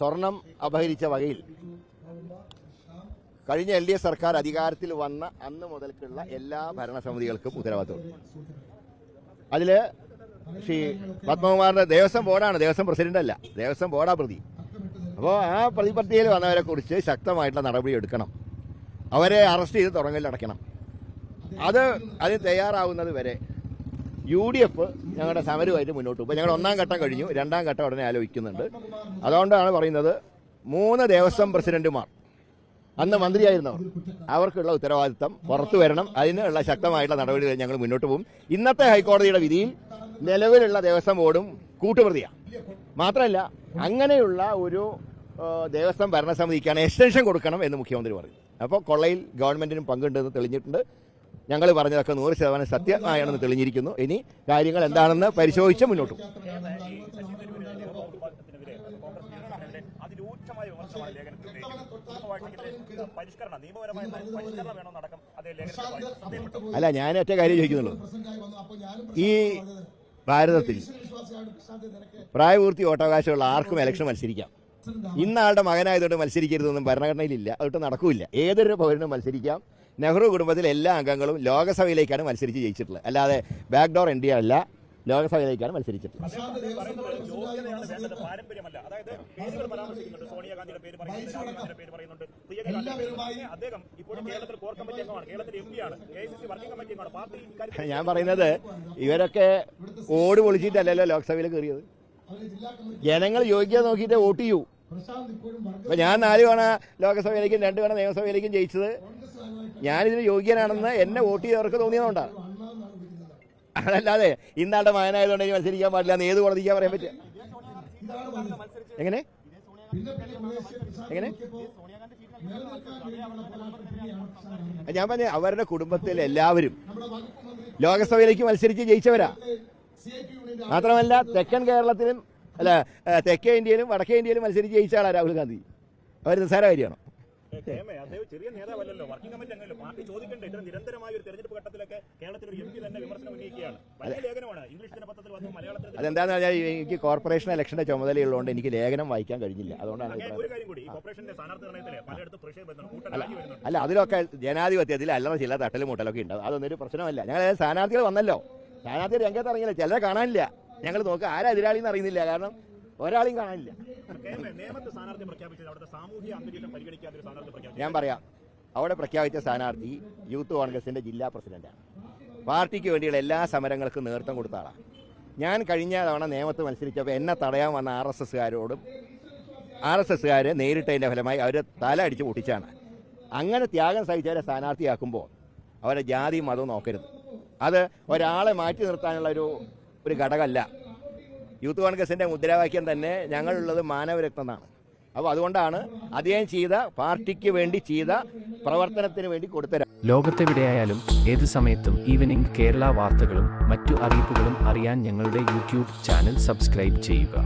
സ്വർണം അപഹരിച്ച വകയിൽ കഴിഞ്ഞ എൽ ഡി എഫ് സർക്കാർ അധികാരത്തിൽ വന്ന അന്ന് മുതൽക്കുള്ള എല്ലാ ഭരണസമിതികൾക്കും ഉത്തരവാദിത്തമുണ്ട് അതിൽ ശ്രീ പത്മകുമാറിന്റെ ദേവസ്വം ബോർഡാണ്. ദേവസ്വം പ്രസിഡന്റ് അല്ല. ദേവസ്വം ബോർഡാ പ്രതി. അപ്പോൾ ആ പ്രതിപത്തിയിൽ വന്നവരെ കുറിച്ച് ശക്തമായിട്ടുള്ള നടപടി എടുക്കണം. അവരെ അറസ്റ്റ് ചെയ്ത് തുടങ്ങലടയ്ക്കണം അത് അതിന് തയ്യാറാവുന്നത് വരെ യു ഡി എഫ് ഞങ്ങളുടെ സമരമായിട്ട് മുന്നോട്ട് പോകും. ഞങ്ങൾ ഒന്നാം ഘട്ടം കഴിഞ്ഞു. രണ്ടാം ഘട്ടം ഉടനെ ആലോചിക്കുന്നുണ്ട്. അതുകൊണ്ടാണ് പറയുന്നത് മൂന്ന് ദേവസ്വം പ്രസിഡന്റുമാർ. അന്ന് മന്ത്രിയായിരുന്നവർ. അവർക്കുള്ള ഉത്തരവാദിത്തം പുറത്തു വരണം. അതിനുള്ള ശക്തമായിട്ടുള്ള നടപടികൾ ഞങ്ങൾ മുന്നോട്ട് പോകും. ഇന്നത്തെ ഹൈക്കോടതിയുടെ വിധിയിൽ നിലവിലുള്ള ദേവസ്വം ബോർഡും കൂട്ടുപ്രതിയാണ്. മാത്രമല്ല അങ്ങനെയുള്ള ഒരു ദേവസ്വം ഭരണസമിതിക്കാണ് എക്സ്റ്റൻഷൻ കൊടുക്കണം എന്ന് മുഖ്യമന്ത്രി പറഞ്ഞു അപ്പോൾ കൊള്ളയിൽ ഗവൺമെന്റിനും പങ്കുണ്ടെന്ന് തെളിഞ്ഞിട്ടുണ്ട്. ഞങ്ങൾ പറഞ്ഞതൊക്കെ നൂറ് ശതമാനം സത്യമായാണെന്ന് തെളിഞ്ഞിരിക്കുന്നു. ഇനി കാര്യങ്ങൾ എന്താണെന്ന് പരിശോധിച്ച് മുന്നോട്ട് അല്ല ഞാൻ ഒറ്റ കാര്യം ചോദിക്കുന്നുള്ളൂ. ഈ ഭാരതത്തിൽ പ്രായപൂർത്തി വോട്ടവകാശമുള്ള ആർക്കും ഇലക്ഷൻ മത്സരിക്കാം. ഇന്നാളുടെ മകനായതുകൊണ്ട് മത്സരിക്കരുതെന്നും ഭരണഘടനയിലില്ല. അതൊട്ട് നടക്കൂല ഏതൊരു പൗരനും മത്സരിക്കാം. നെഹ്റു കുടുംബത്തിലെ എല്ലാ അംഗങ്ങളും ലോകസഭയിലേക്കാണ് മത്സരിച്ച് ജയിച്ചിട്ടുള്ളത്. അല്ലാതെ ബാക്ക്ഡോർ ഇന്ത്യ അല്ല ലോകസഭയിലേക്കാണ് മത്സരിച്ചിട്ടുള്ളത്. ഞാൻ പറയുന്നത് ഇവരൊക്കെ ഓട് പൊളിച്ചിട്ടല്ലല്ലോ ലോക്സഭയിൽ കയറിയത്. ജനങ്ങൾ യോഗ്യത നോക്കിയിട്ട് വോട്ട് ചെയ്യൂ. ഞാൻ നാല് തവണ ലോകസഭയിലേക്കും രണ്ട് തവണ നിയമസഭയിലേക്കും ജയിച്ചത്. ഞാനിതിന് യോഗ്യനാണെന്ന് എന്നെ വോട്ട് ചെയ്തവർക്ക് തോന്നിയതുകൊണ്ടാണ്. അതല്ലാതെ ഇന്നാളുടെ മകനായതുകൊണ്ട് എനിക്ക് മത്സരിക്കാൻ പാടില്ല എന്ന് ഏത് കോടതിക്കാൻ പറയാൻ പറ്റുക? എങ്ങനെ? എങ്ങനെ? ഞാൻ പറഞ്ഞ അവരുടെ കുടുംബത്തിൽ എല്ലാവരും ലോകസഭയിലേക്ക് മത്സരിച്ച് ജയിച്ചവരാ. മാത്രമല്ല തെക്കൻ കേരളത്തിലും അല്ല തെക്കേ ഇന്ത്യയിലും വടക്കേ ഇന്ത്യയിലും മത്സരിച്ച് ജയിച്ച ആളാ രാഹുൽ ഗാന്ധി. അവർ നിസ്സാര കാര്യമാണോ? അദ്ദേഹം ചെറിയ നേതാവല്ലല്ലോ. വർക്കിംഗ് കമ്മിറ്റി അംഗമല്ലോ പാർട്ടി ചോദിക്കണ്ടേ? ഇത്ര നിരന്തരമായ ഒരു തെരഞ്ഞെടുപ്പ് ഘട്ടത്തിലൊക്കെ കേരളത്തിൽ ഒരു എം പി തന്നെ വിമർശനം ഉന്നയിക്കുകയാണ്. വലിയ ലേഖനമാണ്. ഇംഗ്ലീഷ് ദിനപത്രത്തിൽ വന്നു മലയാളത്തിൽ അതെന്താന്ന് പറഞ്ഞാൽ എനിക്ക് കോർപ്പറേഷൻ ഇലക്ഷന്റെ ചുമതലയുള്ളതുകൊണ്ട് എനിക്ക് ലേഖനം വായിക്കാൻ കഴിഞ്ഞില്ല. അതുകൊണ്ടാണ് ഒരു കാര്യം കൂടി. ഈ കോർപ്പറേഷന്റെ സ്ഥാനാർത്ഥി നിർണയത്തിലെ പലയിടത്തും പ്രഷർ വരുന്നുണ്ട് കൂട്ടം അല്ല അതിലൊക്കെ ജനാധിപത്യത്തിൽ അല്ലറ ചില തട്ടലും മുട്ടലൊക്കെ ഉണ്ടാവും. അതൊന്നൊരു പ്രശ്നമല്ല. ഞങ്ങൾ സ്ഥാനാർത്ഥികൾ വന്നല്ലോ. സ്ഥാനാർത്ഥി രംഗത്ത് ഇറങ്ങിയില്ല. ചിലരെ കാണാനില്ല. ഞങ്ങൾ നോക്കുക ആരാ എതിരാളി എന്ന് അറിയുന്നില്ല. കാരണം ഒരാളെയും പ്രഖ്യാപിച്ചു. ഞാൻ പറയാം. അവിടെ പ്രഖ്യാപിച്ച സ്ഥാനാർത്ഥി യൂത്ത് കോൺഗ്രസിന്റെ ജില്ലാ പ്രസിഡന്റാണ്. പാർട്ടിക്ക് വേണ്ടിയുള്ള എല്ലാ സമരങ്ങൾക്കും നേതൃത്വം കൊടുത്ത ആളാണ് ഞാൻ കഴിഞ്ഞ തവണ നിയമത്ത് മത്സരിച്ചപ്പോൾ എന്നെ തടയാൻ വന്ന ആർ എസ് എസ്സുകാരോടും ആർ എസ് നേരിട്ടതിന്റെ ഫലമായി അവരെ തല അടിച്ച് പൊട്ടിച്ചാണ്. അങ്ങനെ ത്യാഗം സഹിച്ചവരെ സ്ഥാനാർത്ഥിയാക്കുമ്പോൾ അവരെ ജാതി മതവും നോക്കരുത്. അത് ഒരാളെ മാറ്റി നിർത്താനുള്ള ഒരു ഒരു ഘടകമല്ല. യൂത്ത് കോൺഗ്രസിന്റെ മുദ്രാവാക്യം തന്നെ ഞങ്ങളുള്ളത് മാനവരക്തമാണ് അപ്പോൾ അതുകൊണ്ടാണ് അദ്ദേഹം ചെയ്ത പാർട്ടിക്ക് വേണ്ടി ചെയ്ത പ്രവർത്തനത്തിന് വേണ്ടി കൊടുത്തരാം ലോകത്തെവിടെയായാലും ഏത് സമയത്തും ഈവനിംഗ് കേരള വാർത്തകളും മറ്റു അറിയിപ്പുകളും അറിയാൻ ഞങ്ങളുടെ യൂട്യൂബ് ചാനൽ സബ്സ്ക്രൈബ് ചെയ്യുക.